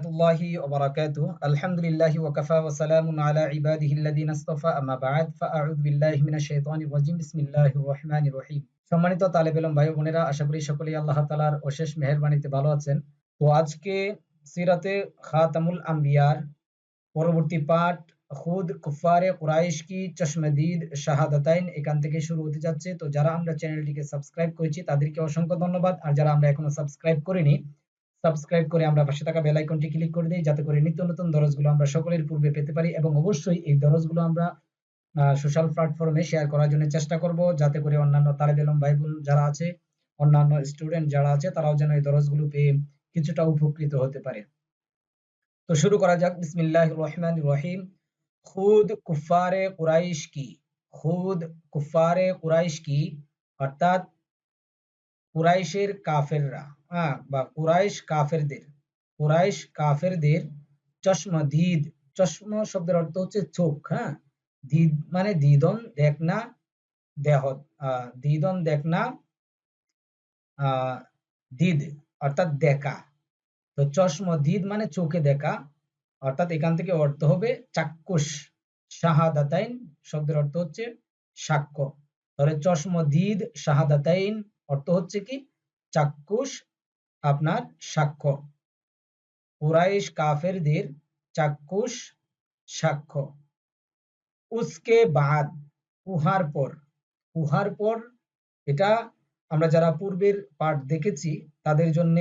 রহমতুল্লাহি ওবরাকাতু আলহামদুলিল্লাহি ওয়াকাফা ওয়া আলা বিল্লাহি মিনাশ শাইতানির বিসমিল্লাহির রহমানির রহিম। সম্মানিত তালেব ইলম ভাই বোনেরা, আশা করি সকলেই আল্লাহ তাআলার অশেষ মেহেরবানিতে ভালো আছেন। তো আজকে সিরাতে খাতামুল পরবর্তী পাঠ, খুদ কুফারে কুরাইশ কি চশমদিদ শাহাদাতাইন, এখান থেকে শুরু হতে যাচ্ছে। তো যারা আমরা চ্যানেলটিকে সাবস্ক্রাইব করেছি, তাদেরকে অসংখ্য ধন্যবাদ। আর যারা আমরা এখনও সাবস্ক্রাইব করিনি সাবস্ক্রাইব করে আমরা পাশে থাকা বেল আইকনটি ক্লিক করে দিই, যাতে করে নিত্য নতুন দরজগুলো আমরা সকলের পূর্বে পেতে পারি এবং অবশ্যই এই দরজগুলো আমরা সোশ্যাল প্ল্যাটফর্মে শেয়ার করার জন্য চেষ্টা করব, যাতে করে অন্যান্য তালেব ইলম ভাই বোন যারা আছে, অন্যান্য স্টুডেন্ট যারা আছে, তারাও যেন এই দরজগুলো পেয়ে কিছুটা উপকৃত হতে পারে। তো শুরু করা যাক, বিসমিল্লাহির রহমানির রহিম। খুদ কুফারে কুরাইশ কি? খুদ কুফারে কুরাইশ কি? অর্থাৎ কুরাইশের কাফেররা হ্যাঁ বা কুরাইশ কাফেরদের কুরাইশ কাফেরদের চশমদিদ চশম শব্দের অর্থ হচ্ছে চোখ হ্যাঁ? দিদ মানে দিদন দেখনা দেহ দিদন দেখনা দিদ অর্থাৎ দেখা। তো চশমদিদ মানে চোখে দেখা, অর্থাৎ এখান থেকে অর্থ হবে চাক্ষুষ, শাহাদাতাইন শব্দের অর্থ হচ্ছে সাক্ষ্য। তাহলে চশমদিদ শাহাদাতাইন অর্থ হচ্ছে কি? চাক্ষুষ আপনার সাক্ষ্য। কুরাইশ কাফেরদের চাক্ষুষ সাক্ষ্য। উসকে বাদ, উহার পর। উহার পর, এটা আমরা যারা পূর্বের পাঠ দেখেছি, তাদের জন্য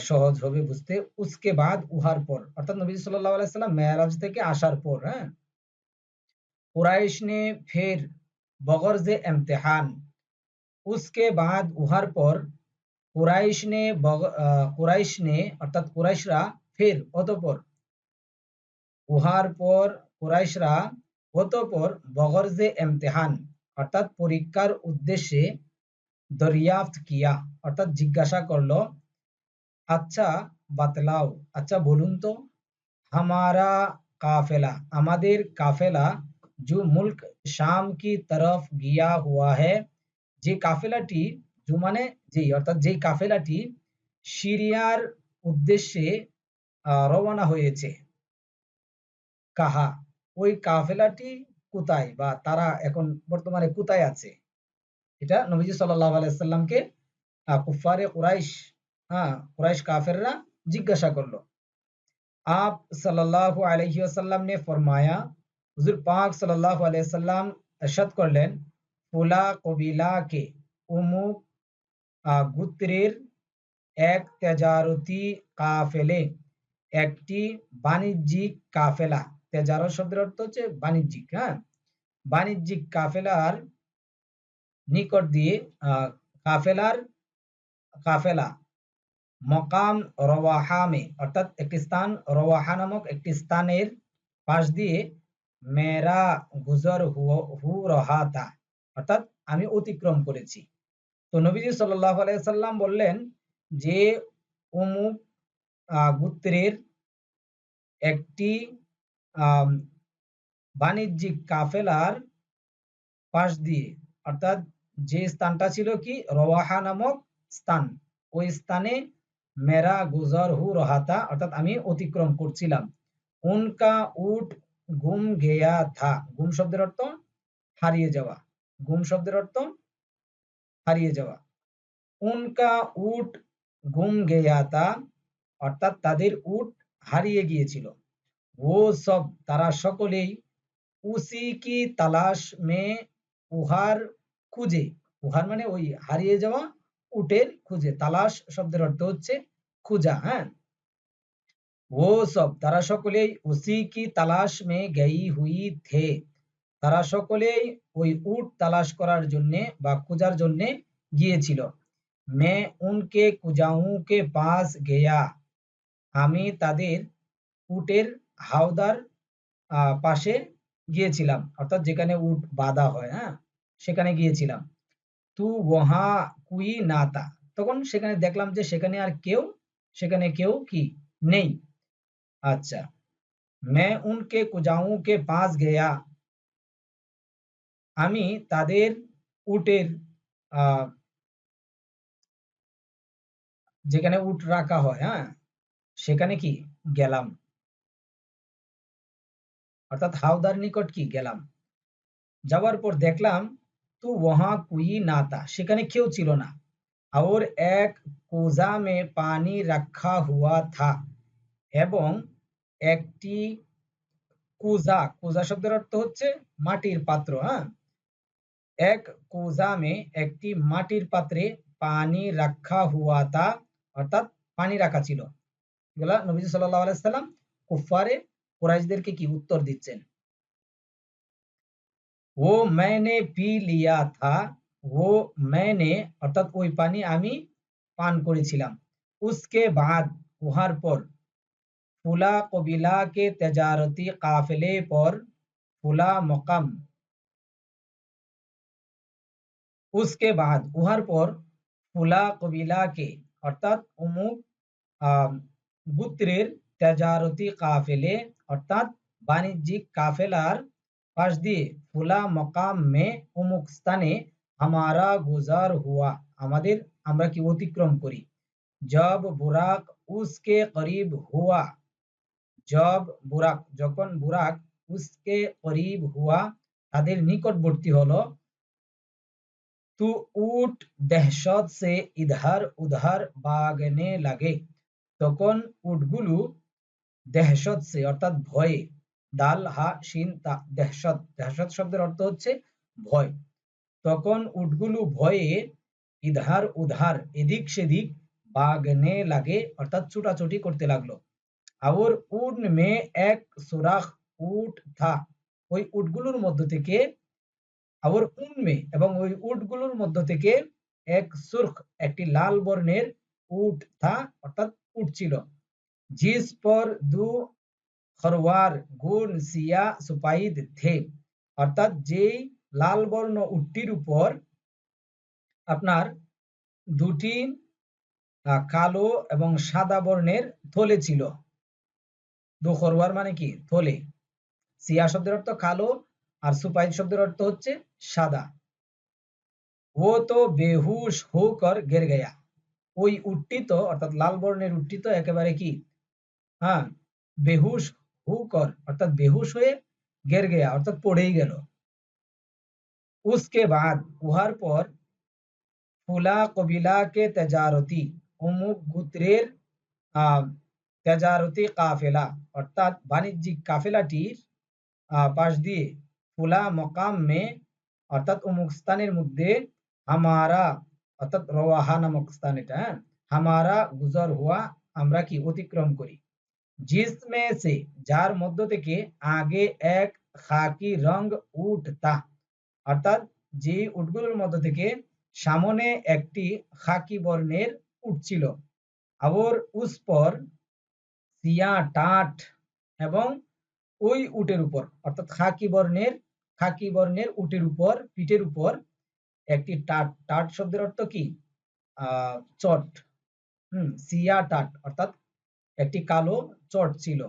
সহজ হবে বুঝতে। উসকে বাদ, উহার পর। অর্থাৎ নবী সাল্লাল্লাহু আলাইহি সাল্লাম মেরাজ থেকে আসার পর হ্যাঁ? কুরাইশ নে ফের বগরজ ইমতিহান উসকে বাদ উহার পর কুরাইশ নে কুরাইশ নে অর্থাৎ কুরাইশরা ফের অতপর উহার পর কুরাইশরা অতপর বগরজে এমতেহান অর্থাৎ পরীক্ষার উদ্দেশ্যে দরিয়াফত কিয়া অর্থাৎ জিজ্ঞাসা করলো আচ্ছা বাতলাও আচ্ছা বলুন তো হামারা কাফেলা আমাদের কাফেলা जो मुल्क शाम की तरफ गया हुआ है যে কাফেলাটি জু মানে যেই অর্থাৎ যেই কাফেলাটি সিরিয়ার উদ্দেশ্যে রওনা হয়েছে কাহা ওই কাফেলাটি কোথায় বা তারা এখন বর্তমানে কোথায় আছে এটা নবীজি সাল্লাহ আলাইসাল্লামকে কুফারে কুরাইশ হ্যাঁ কুরাইশ কাফেররা জিজ্ঞাসা করলো आप सल्लल्लाहु अलैहि वसल्लम ने फरमाया हुजूर पाक सल्लल्लाहु अलैहि वसल्लम इरशाद করলেন ফুলা কবিলাকে উমুক গুত্রের এক তেজারতি কাফেলে, একটি বাণিজ্যিক কাফেলা। তেজারত শব্দের অর্থ হচ্ছে বাণিজ্যিক হ্যাঁ? বাণিজ্যিক কাফেলার নিকট দিয়ে কাফেলার কাফেলা, মকাম রওয়াহামে, অর্থাৎ একটি স্থান, রওয়াহা নামক একটি স্থানের পাশ দিয়ে মেরা গুজর হু রহাতা। অর্থাৎ আমি অতিক্রম করেছি। তো নবীজি সাল্লাহ আলাইসাল্লাম বললেন যে, অমুক গুত্রের একটি বাণিজ্যিক কাফেলার পাশ দিয়ে, অর্থাৎ যে স্থানটা ছিল কি? রওয়াহা নামক স্থান। ওই স্থানে মেরা গুজর হু রহাতা, অর্থাৎ আমি অতিক্রম করছিলাম। উনকা উট গুম গেয়া থা। গুম শব্দের অর্থ হারিয়ে যাওয়া। গুম শব্দের অর্থ হারিয়ে যাওয়া। উনকা উট গুম গেয়াতা অর্থাৎ তাদের উট হারিয়ে গিয়েছিল। ও সব তারা সকলেই উসি কি তালাশ মে উহার খুঁজে। উহার মানে ওই হারিয়ে যাওয়া উটের খুঁজে। তালাশ শব্দের অর্থ হচ্ছে খুঁজা হ্যাঁ? ও সব তারা সকলেই উসি কি তালাশ মে গেই হুই থে। তারা সকলেই ওই উট তালাশ করার জন্যে বা খোঁজার জন্যে গিয়েছিল। মে উনকে কুজাউকে পাস গেয়া। আমি তাদের উটের হাওদার পাশে গিয়েছিলাম। অর্থাৎ যেখানে উট বাধা হয় হ্যাঁ? সেখানে গিয়েছিলাম। তু ওহা কুই নাতা। তখন সেখানে দেখলাম যে সেখানে আর কেউ, সেখানে কেউ কি নেই। আচ্ছা। মে উনকে কুজাউকে পাস গেয়া। আমি তাদের উটের যেখানে উট রাখা হয় হ্যাঁ? সেখানে কি গেলাম? অর্থাৎ হাওদার নিকট কি গেলাম? যাওয়ার পর দেখলাম, তো ওহা কুই না তা সেখানে কেউ ছিল না। और এক কোজা মে পানি রাখা হুয়া থা এবং একটি কুজা কুজা শব্দের অর্থ হচ্ছে মাটির পাত্র হ্যাঁ? এক কুজা মে একটি মাটির পাত্রে পানি রাখা হুয়া তা অর্থাৎ পানি রাখা ছিল এগুলা নবীজি সাল্লাল্লাহু আলাইহি সাল্লাম কুফারে কুরাইশদেরকে কি উত্তর দিচ্ছেন ও मैंने পি লিয়া থা ও मैंने অর্থাৎ ওই পানি আমি পান করেছিলাম উসকে বাদ উহার পর ফুলা কবিলা কে তেজারতি কাফেলে পর ফুলা মকাম উসকে বাদ উহার পর ফুলা কবিলা কে অর্থাৎ অমুক গুত্রের তেজারতি কাফেলে অর্থাৎ বাণিজ্যিক কাফেলার পাশ দিয়ে ফুলা মকাম মে অমুক স্থানে আমারা গুজার হুয়া আমাদের আমরা কি অতিক্রম করি জব বুরাক উসকে করিব হুয়া জব বুরাক যখন বুরাক উসকে করিব হুয়া তাদের নিকটবর্তী হলো তু উট দহশত সে ইধার উধার বাগনে লাগে তখন উটগুলো দেহশত সে অর্থাৎ ভয়ে দাল হা, শিন, তা, দেহশত দেহশত শব্দের অর্থ হচ্ছে ভয়। তখন উটগুলো ভয়ে ইধার উধার, এদিক সেদিক বাগনে লাগে, অর্থাৎ ছুটাছুটি করতে লাগল। আর উড মে এক সুরাখ উট থা ওই উটগুলোর মধ্য থেকে আর উন মে এবং ওই উটগুলোর মধ্য থেকে এক সুরখ, একটি লাল বর্ণের উট থা, অর্থাৎ উট ছিল। জিস পর দু খরওয়ার গুণ সিয়া, সুপাইদ থে অর্থাৎ যেই লাল বর্ণ উটটির উপর আপনার দুটি কালো এবং সাদা বর্ণের থলে ছিল। দু খরওয়ার মানে কি? থলে। সিয়া শব্দের অর্থ কালো আর সুপাইন শব্দের অর্থ হচ্ছে সাদা। ও তো বেহুশ হোকর গের গেয়া। ওই উট্টিত অর্থাৎ লাল বর্ণের উট্টিত একেবারে কি? হ্যাঁ বেহুশ হুকর অর্থাৎ বেহুশ হয়ে গের গেয়া, অর্থাৎ পড়েই গেল। উসকে বাদ, উহার পর ফুলা কবিলা কে তেজারতি, অমুক গুত্রের তেজারতি কাফেলা, অর্থাৎ বাণিজ্যিক কাফেলাটির পাশ দিয়ে ফুলা মকাম মে, অর্থাৎ অমুক স্থানের মধ্যে হামারা, অর্থাৎ রওয়াহা নামক স্থান এটা হ্যাঁ? হামারা গুজর হুয়া আমরা কি অতিক্রম করি? জিসমে সে, যার মধ্য থেকে আগে এক খাকি রং উঠতা, অর্থাৎ যে উটগুলোর মধ্য থেকে সামনে একটি খাকি বর্ণের উট ছিল আবর উসপর সিয়া, টাট এবং ওই উটের উপর, অর্থাৎ খাকি বর্ণের খাকি বর্ণের উটের উপর, পিঠের উপর একটি টাট। টাট শব্দের অর্থ কি? চট। হম, সিয়া টাট, অর্থাৎ একটি কালো চট ছিল।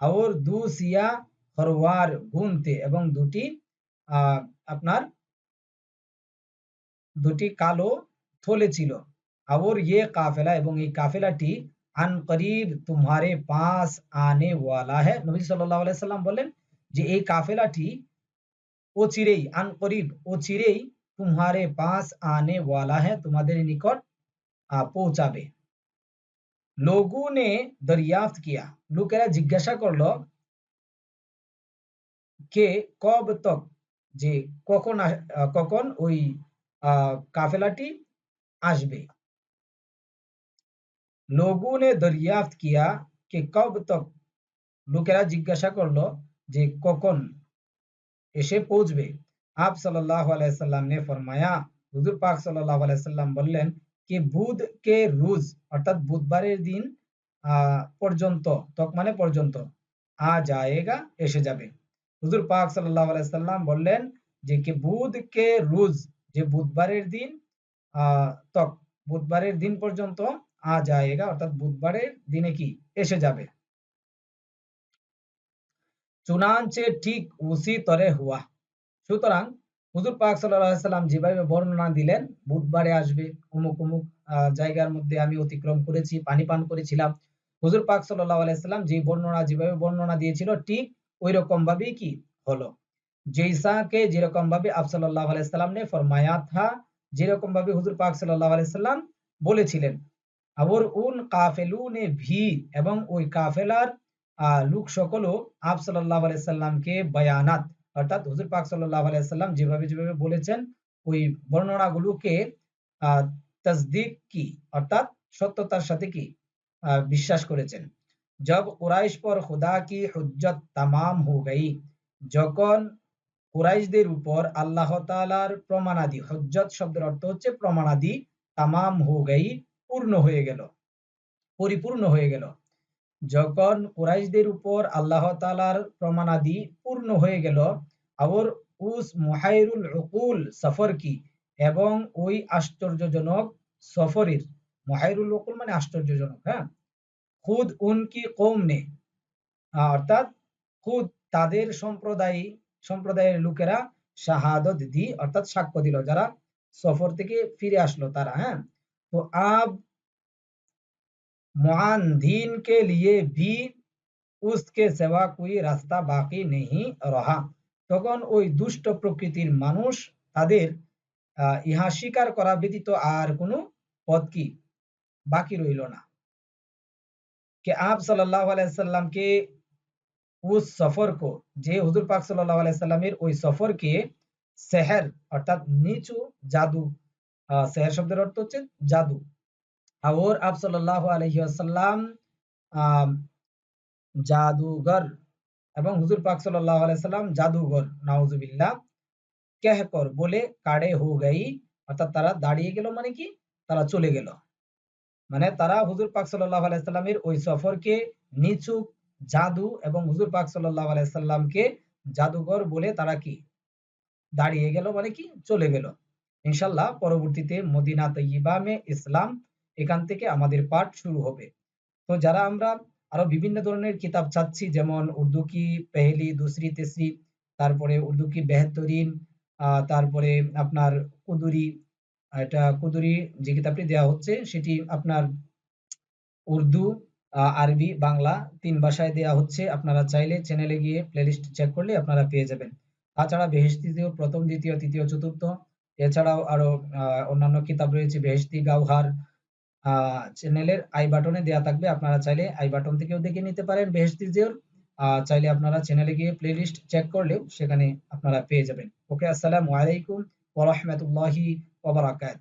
আওর দু সিয়া হরওয়ার গুনতে এবং দুটি আপনার দুটি কালো থলে ছিল। আওর ইয়ে কাফেলা এবং এই কাফেলাটি আন করিব তোমারে পাশ আনে ওয়ালা হ্যাঁ নবী সাল্লাহ আলাইসাল্লাম বলেন যে এই কাফেলাটি অচিরেই আন করিব অচিরেই তোমারে পাস আনে ওয়ালা है তোমাদের নিকট পৌঁছাবে। লোগো নে দরিয়াফত কিয়া। লোকেরা জিজ্ঞাসা করল, কে, কব তক যে কখন কখন ওই কাফেলাটি আসবে? লোগো নে দরিয়াফত কিয়া, কে, কব তক? লোকেরা জিজ্ঞাসা করল যে, কখন? এসে পৌঁছবে। আপ সাল্লাহ আলাইসাল্লাম ফরমায়া, হুজুর পাক সাল্লাহ আলাইসাল্লাম বললেন কি বুধ কে রুজ, অর্থাৎ বুধবারের দিন পর্যন্ত, তক মানে পর্যন্ত, আ জায়েগা এসে যাবে। হুজুর পাক সাল্লাহ আলাইসাল্লাম বললেন যে কে বুধ কে রুজ, যে বুধবারের দিন তক, বুধবারের দিন পর্যন্ত, আ জায়েগা অর্থাৎ বুধবারের দিনে কি, এসে যাবে। চুনাঞ্চে ঠিক উসি তরে হুয়া। সুতরাং হুজুর পাক সাল্লাম যেভাবে বর্ণনা দিলেন, বুধবারে আসবে অমুক অমুক জায়গার মধ্যে আমি অতিক্রম করেছি, পানি পান করেছিলাম। হুজুর পাক সাল্লাহ আলাইসাল্লাম যে বর্ণনা, যেভাবে বর্ণনা দিয়েছিল, ঠিক ওই রকম ভাবেই কি হলো। জৈসাকে যেরকম ভাবে আফসাল্লাহ আলাইসাল্লাম নে ফরমায়া থা যেরকম ভাবে হুজুর পাক সাল্লাহ আলাইসাল্লাম বলেছিলেন। আবর উন কাফেলুনে ভি, এবং ওই কাফেলার লোক সকলও আপ সাল্লাল্লাহু আলাইহি সাল্লামকে বায়ানাত, অর্থাৎ হুজুর পাক সাল্লাল্লাহু আলাইহি সাল্লাম যেভাবে যেভাবে বলেছেন, ওই বর্ণনাগুলোকে তসদিক কি, অর্থাৎ সত্যতার সাথে কি বিশ্বাস করেছেন। জব কুরাইশ পর খুদা কি হুজ্জত তামাম হো গই যখন কুরাইশদের উপর আল্লাহ তাআলার প্রমাণাদি, হজ্জত শব্দের অর্থ হচ্ছে প্রমাণাদি, তামাম হো গই পূর্ণ হয়ে গেল, পরিপূর্ণ হয়ে গেল। যখন কুরাইশদের উপর আল্লাহ তাআলার প্রমাণাদি পূর্ণ হয়ে গেল আবার উস মুহাইরুল উকুল সফর কি? এবং ওই আশ্চর্যজনক সফরের, মুহাইরুল উকুল মানে আশ্চর্যজনক হ্যাঁ? খুদ উনকি কৌম নে? অর্থাৎ খুদ তাদের সম্প্রদায়, সম্প্রদায়ের লোকেরা শাহাদত দি, অর্থাৎ সাক্ষ্য দিল, যারা সফর থেকে ফিরে আসলো তারা হ্যাঁ? তো আব मुआंदीन के लिए भी उसके सिवा कोई রাস্তা বাকি নেই রহা তখন ওই দুষ্ট প্রকৃতির মানুষ তাদের আহ, ইহা স্বীকার করা ব্যতীত আর কোনো পথ কি বাকি রইল না कि आप सल्लल्लाहु अलैहि वसल्लम के उस सफर को যে হুজুর পাক সাল্লাল্লাহু আলাইহি সাল্লামের ওই সফরকে সেহের অর্থাৎ নিচু জাদু আহ, সেহের শব্দের অর্থ হচ্ছে জাদু और आप सल्लल्लाहु अलैहि वसल्लम আম, জাদুঘর এবং হুজুর পাক সাল্লাল্লাহু আলাইহি সাল্লাম জাদুঘর নাউজুবিল্লাহ কর বলে কাড়ে হো গই অর্থাৎ তারা দাঁড়িয়ে গেল মানে কি তারা চলে গেল মানে তারা হুজুর পাক সাল্লাল্লাহু আলাইহি সাল্লামের ওই সফরকে নিচু জাদু এবং হুজুর পাক সাল্লাল্লাহু আলাইহি সাল্লামকে জাদুঘর বলে তারা কি দাঁড়িয়ে গেল মানে কি চলে গেল ইনশাল্লাহ পরবর্তীতে মদিনা তৈয়বা মে ইসলাম এখান থেকে আমাদের পাঠ শুরু হবে। তো যারা আমরা আরও বিভিন্ন ধরনের কিতাব চাচ্ছি, যেমন উর্দু কি পেহলি, দুসরি, তেসরি, তারপরে উর্দু কি বেহতরিন তারপরে আপনার কুদুরি, এটা কুদুরি যে কিতাবটি দেওয়া হচ্ছে, সেটি আপনার উর্দু আরবি, বাংলা তিন ভাষায় দেওয়া হচ্ছে। আপনারা চাইলে চ্যানেলে গিয়ে প্লেলিস্ট চেক করলে আপনারা পেয়ে যাবেন। তাছাড়া বেহেশতি প্রথম, দ্বিতীয়, তৃতীয়, চতুর্থ, এছাড়াও আরও অন্যান্য কিতাব রয়েছে, বেহেশতি, গাওহার চ্যানেলের আই বাটনে দেওয়া থাকবে। আপনারা চাইলে আই বাটন থেকেও দেখে নিতে পারেন বেহেস্তি জিওর। চাইলে আপনারা চ্যানেলে গিয়ে প্লেলিস্ট চেক করলেও সেখানে আপনারা পেয়ে যাবেন। ওকে, আসসালামু আলাইকুম ওয়া রাহমাতুল্লাহি ওয়া